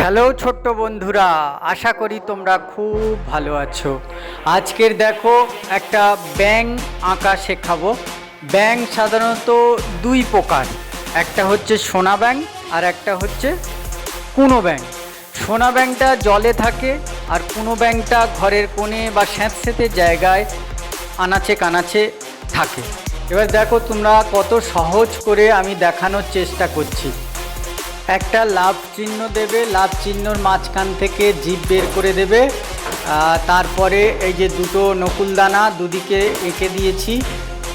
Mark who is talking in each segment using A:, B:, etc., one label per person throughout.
A: Hello ছোট্ট বন্ধুরা, আশা করি তোমরা খুব ভালো আছো। আজকের দেখো একটা ব্যাং আঁকা শেখাবো। ব্যাং সাধারণত দুই প্রকার, একটা হচ্ছে সোনা ব্যাং আর একটা হচ্ছে কুনো ব্যাং সোনা ব্যাংটা জলে থাকে আর কুনো ব্যাংটা ঘরের কোণে বা স্যাঁতস্যাঁতে জায়গায় আনাচে কানাচে থাকে। এবার দেখো তোমরা কত সহজ করে আমি দেখানোর চেষ্টা করছি। একটা লাভ চিহ্ন দেবে, লাভ চিহ্নর মাঝখান থেকে জিভ বের করে দেবে। তারপরে এই যে দুটো নকুলদানা দুদিকে এঁকে দিয়েছি,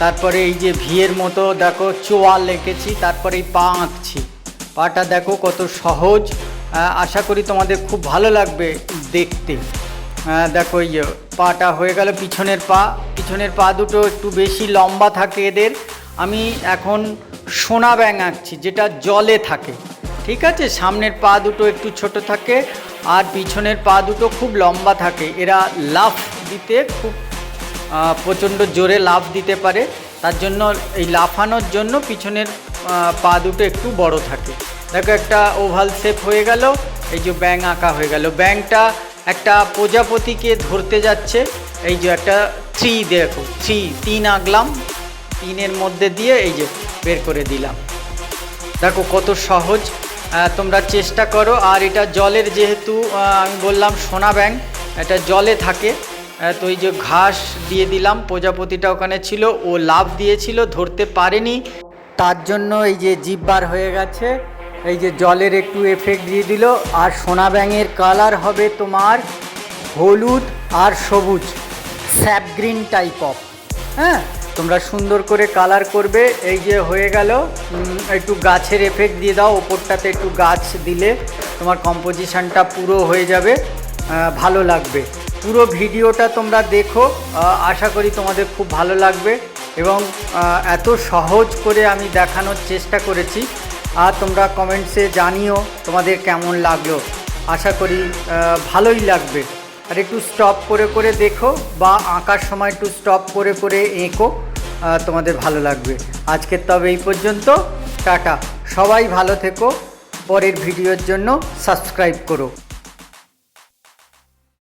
A: তারপরে এই যে ভিয়ের মতো, দেখো চোয়াল এঁকেছি, তারপরে এই পা আঁকছি। পাটা দেখো কত সহজ। আশা করি তোমাদের খুব ভালো লাগবে দেখতে। দেখো এই যে পাটা হয়ে গেল পিছনের পা। পিছনের পা দুটো একটু বেশি লম্বা থাকে এদের। আমি এখন সোনা ব্যাং আঁকছি, যেটা জলে থাকে। ঠিক আছে? সামনের পা দুটো একটু ছোট থাকে আর পিছনের পা দুটো খুব লম্বা থাকে। এরা লাফ দিতে খুব প্রচণ্ড জোরে লাফ দিতে পারে। তার জন্য এই লাফানোর জন্য পিছনের পা দুটো একটু বড় থাকে। দেখো একটা ওভাল শেপ হয়ে গেল, এই যে ব্যাং আঁকা হয়ে গেল। ব্যাংটা একটা প্রজাপতিকে ধরতে যাচ্ছে। এই যে একটা থ্রি দেখো, থ্রি, তিন আঁকলাম। তিনের মধ্যে দিয়ে এই যে বের করে দিলাম। দেখো কত সহজ। তোমরা চেষ্টা করো। আর এটা জলের যেহেতু আমি বললাম সোনা ব্যাং এটা জলে থাকে। তো এই যে ঘাস দিয়ে দিলাম, প্রজাপতিটা ওখানে ছিল, ও লাভ দিয়েছিল, ধরতে পারেনি। তার জন্য এই যে জিব্বার হয়ে গেছে, এই যে জলের একটু এফেক্ট দিয়ে দিল। আর সোনা ব্যাঙের কালার হবে তোমার হলুদ আর সবুজ স্যাপ গ্রিন টাইপ অফ হ্যাঁ? তোমরা সুন্দর করে কালার করবে, এই যে হয়ে গেল। একটু গাছের এফেক্ট দিয়ে দাও, ওপরটাতে একটু গাছ দিলে তোমার কম্পোজিশানটা পুরো হয়ে যাবে ভালো লাগবে। পুরো ভিডিওটা তোমরা দেখো আশা করি তোমাদের খুব ভালো লাগবে এবং এত সহজ করে আমি দেখানোর চেষ্টা করেছি। আর তোমরা কমেন্টসে জানিও তোমাদের কেমন লাগল। আশা করি ভালোই লাগবে। আর একটু স্টপ করে করে দেখো বা আঁকার সময় একটু স্টপ করে করে এঁকো। তোমাদের ভালো লাগবে। আজকের তবে এই পর্যন্ত। টাটা। সবাই ভালো থেকো। পরের ভিডিওর জন্য সাবস্ক্রাইব করো।